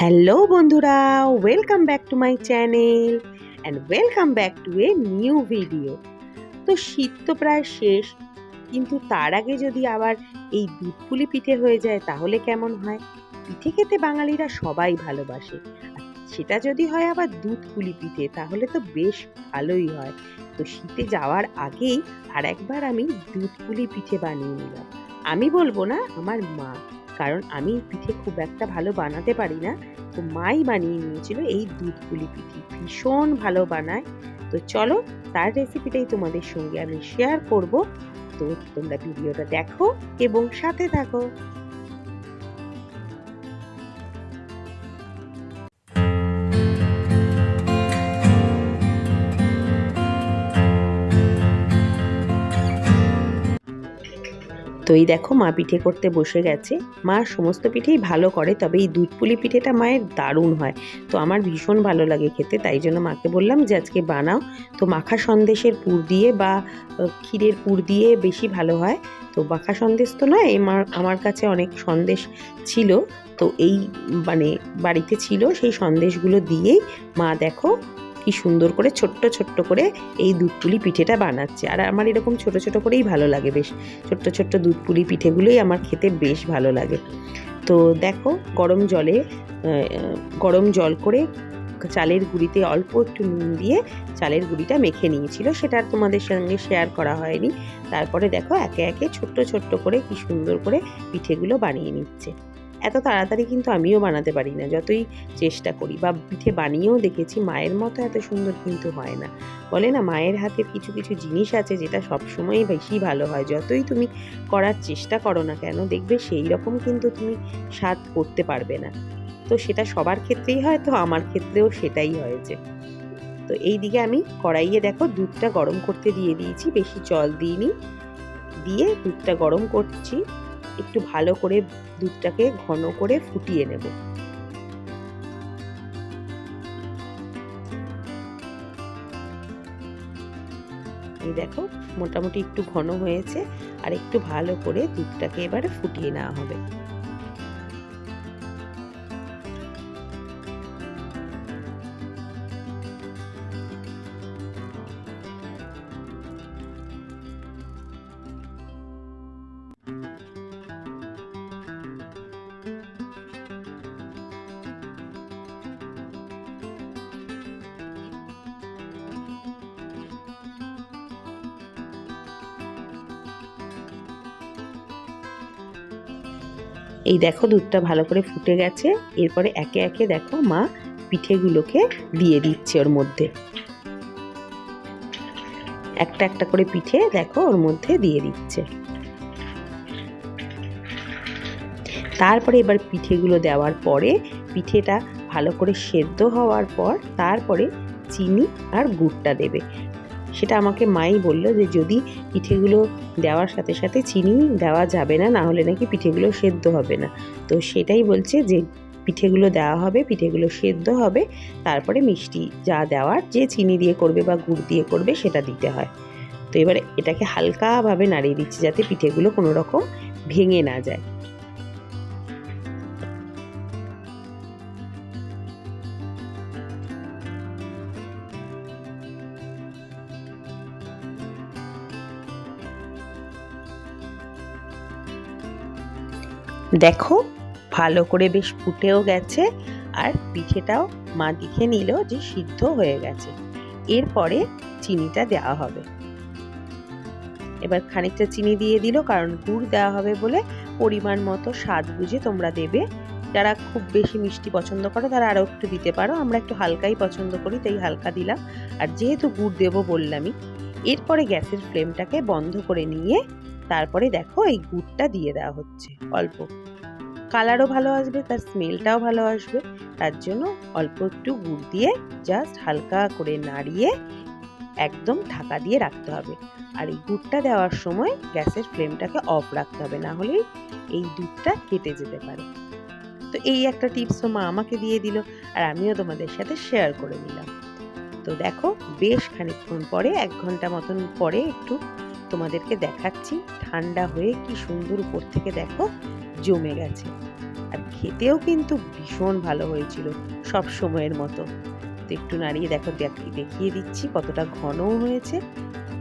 Hello বন্ধুরা welcome back to my channel and welcome back to a new video তো শীত তো প্রায় শেষ, কিন্তু তার আগে যদি আবার এই দুধপুলি পিঠে হয়ে যায় তাহলে কেমন হয়? পিঠে খেতে বাঙালিরা সবাই ভালোবাসে। সেটা যদি হয় আবার দুধ পুলি পিঠে, তাহলে তো বেশ ভালোই হয়। তো শীতে যাওয়ার আগেই আর একবার আমি দুধ পুলি পিঠে বানিয়ে নিলাম। আমি বলব না, আমার মা কারণ আমি পিঠে খুব একটা ভালো বানাতে পারি না। তো মাই বানিয়ে নিয়েছিল এই দুধগুলি পিঠে। ভীষণ ভালো বানায়। তো চলো, তার রেসিপিটাই তোমাদের সঙ্গে আমি শেয়ার করব। তো তোমরা ভিডিওটা দেখো এবং সাথে থাকো। এই দেখো, মা পিঠে করতে বসে গেছে। মা সমস্ত পিঠেই ভালো করে, তবে এই দুধ পুলি পিঠেটা মায়ের দারুণ হয়। তো আমার ভীষণ ভালো লাগে খেতে, তাই জন্য মাকে বললাম যে আজকে বানাও। তো মাখা সন্দেশের পুর দিয়ে বা ক্ষীরের পুর দিয়ে বেশি ভালো হয়। তো মাখা সন্দেশ তো নয় আমার আমার কাছে অনেক সন্দেশ ছিল। তো এই মানে বাড়িতে ছিল, সেই সন্দেশগুলো দিয়েই মা দেখো কি সুন্দর করে ছোট্ট ছোট্ট করে এই দুধ পুলি পিঠেটা বানাচ্ছে। আর আমার এরকম ছোট ছোট করেই ভালো লাগে বেশ। ছোট্ট ছোট্ট দুধ পুলি পিঠেগুলোই আমার খেতে বেশ ভালো লাগে। তো দেখো, গরম জলে গরম জল করে চালের গুঁড়িতে অল্প একটু নুন দিয়ে চালের গুঁড়িটা মেখে নিয়েছিল। সেটা আর তোমাদের সঙ্গে শেয়ার করা হয়নি। তারপরে দেখো, একে একে ছোট্ট ছোট্ট করে কি সুন্দর করে পিঠেগুলো বানিয়ে নিচ্ছে। এত তাড়াতাড়ি কিন্তু আমিও বানাতে পারি না। যতই চেষ্টা করি বা পিঠে বানিয়েও দেখেছি, মায়ের মতো এত সুন্দর কিন্তু হয় না। বলে না, মায়ের হাতে কিছু কিছু জিনিস আছে যেটা সবসময়ই বেশি ভালো হয়। যতই তুমি করার চেষ্টা করো না কেন, দেখবে সেই রকম কিন্তু তুমি স্বাদ করতে পারবে না। তো সেটা সবার ক্ষেত্রেই হয়, তো আমার ক্ষেত্রেও সেটাই হয়েছে। তো এই দিকে আমি কড়াইয়ে দেখো দুধটা গরম করতে দিয়ে দিয়েছি। বেশি জল দিইনি। দিয়ে দুধটা গরম করছি। একটু ভালো করে দুধটাকে ঘন করে ফুটিয়ে নেব। এই দেখো, মোটামুটি একটু ঘন হয়েছে, আর একটু ভালো করে দুধটাকে এবারে ফুটিয়ে নেওয়া হবে। এই দেখো দুধটা ভালো করে ফুটে গেছে। এরপরে একে একে দেখো মা পিঠেগুলোকে দিয়ে দিচ্ছে ওর মধ্যে। একটা একটা করে পিঠে দেখো ওর মধ্যে দিয়ে দিচ্ছে। তারপরে এবার পিঠেগুলো দেওয়ার পরে পিঠেটা ভালো করে সেদ্ধ হওয়ার পর তারপরে চিনি আর গুড়টা দেবে। সেটা আমাকে মাই বলল যে, যদি পিঠেগুলো দেওয়ার সাথে সাথে চিনি দেওয়া যাবে না না হলে নাকি পিঠেগুলো সেদ্ধ হবে না। তো সেটাই বলছে যে, পিঠেগুলো দেওয়া হবে, পিঠেগুলো সেদ্ধ হবে, তারপরে মিষ্টি যা দেওয়ার, যে চিনি দিয়ে করবে বা গুড় দিয়ে করবে, সেটা দিতে হয়। তো এবার এটাকে হালকাভাবে নাড়িয়ে দিচ্ছি যাতে পিঠেগুলো কোনো রকম ভেঙে না যায়। দেখো, ভালো করে বেশ ফুটেও গেছে আর পিঠেটাও মা দেখে নিল যে সিদ্ধ হয়ে গেছে। এরপরে চিনিটা দেওয়া হবে। এবার খানিকটা চিনি দিয়ে দিল, কারণ গুড় দেওয়া হবে বলে পরিমাণ মতো স্বাদ বুঝে তোমরা দেবে। যারা খুব বেশি মিষ্টি পছন্দ করো, তারা আরও একটু দিতে পারো। আমরা একটু হালকাই পছন্দ করি, তাই হালকা দিলাম। আর যেহেতু গুড় দেবো বললামই, এরপরে গ্যাসের ফ্লেমটাকে বন্ধ করে নিয়ে তারপরে দেখো এই গুড়টা দিয়ে দেওয়া হচ্ছে অল্প। কালারও ভালো আসবে, তার স্মেলটাও ভালো আসবে। তার জন্য অল্প একটু গুড় দিয়ে জাস্ট হালকা করে নাড়িয়ে একদম ঢাকা দিয়ে রাখতে হবে। আর এই গুড়টা দেওয়ার সময় গ্যাসের ফ্লেমটাকে অফ রাখতে হবে, না হলে এই দুধটা কেটে যেতে পারে। তো এই একটা টিপসও মা আমাকে দিয়ে দিল আর আমিও তোমাদের সাথে শেয়ার করে নিলাম। তো দেখো বেশ খানিকক্ষণ পরে, এক ঘণ্টা মতন পরে একটু তোমাদেরকে দেখাচ্ছি। ঠান্ডা হয়ে কি সুন্দর উপর থেকে দেখো জমে গেছে। আর খেতেও কিন্তু ভীষণ ভালো হয়েছিল সব সময়ের মতো। তো একটু নাড়িয়ে দেখো, দেখ- দেখিয়ে দিচ্ছি কতটা ঘনও হয়েছে।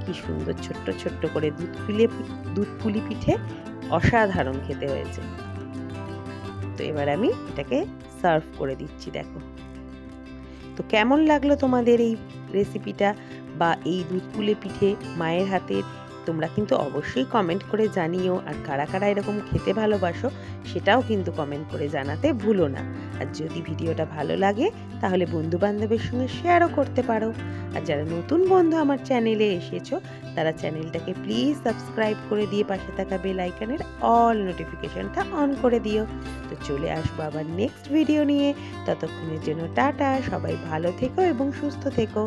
কি সুন্দর ছোট্ট ছোট্ট করে দুধ ফুলে দুধ পুলি পিঠে অসাধারণ খেতে হয়েছে। তো এবার আমি এটাকে সার্ভ করে দিচ্ছি, দেখো। তো কেমন লাগল তোমাদের এই রেসিপিটা বা এই দুধ পুলে পিঠে মায়ের হাতের তোমরা কিন্তু অবশ্যই কমেন্ট করে জানিও। আর কারা কারা এরকম খেতে ভালোবাসো, সেটাও কিন্তু কমেন্ট করে জানাতে ভুলো না। আর যদি ভিডিওটা ভালো লাগে, তাহলে বন্ধু বান্ধবের সঙ্গে শেয়ারও করতে পারো। আর যারা নতুন বন্ধু আমার চ্যানেলে এসেছ, তারা চ্যানেলটাকে প্লিজ সাবস্ক্রাইব করে দিয়ে পাশে থাকা বেল আইকনের অল নোটিফিকেশনটা অন করে দিও। তো চলে আসব আবার নেক্সট ভিডিও নিয়ে। ততক্ষণের জন্য টাটা, সবাই ভালো থেকো এবং সুস্থ থেকো।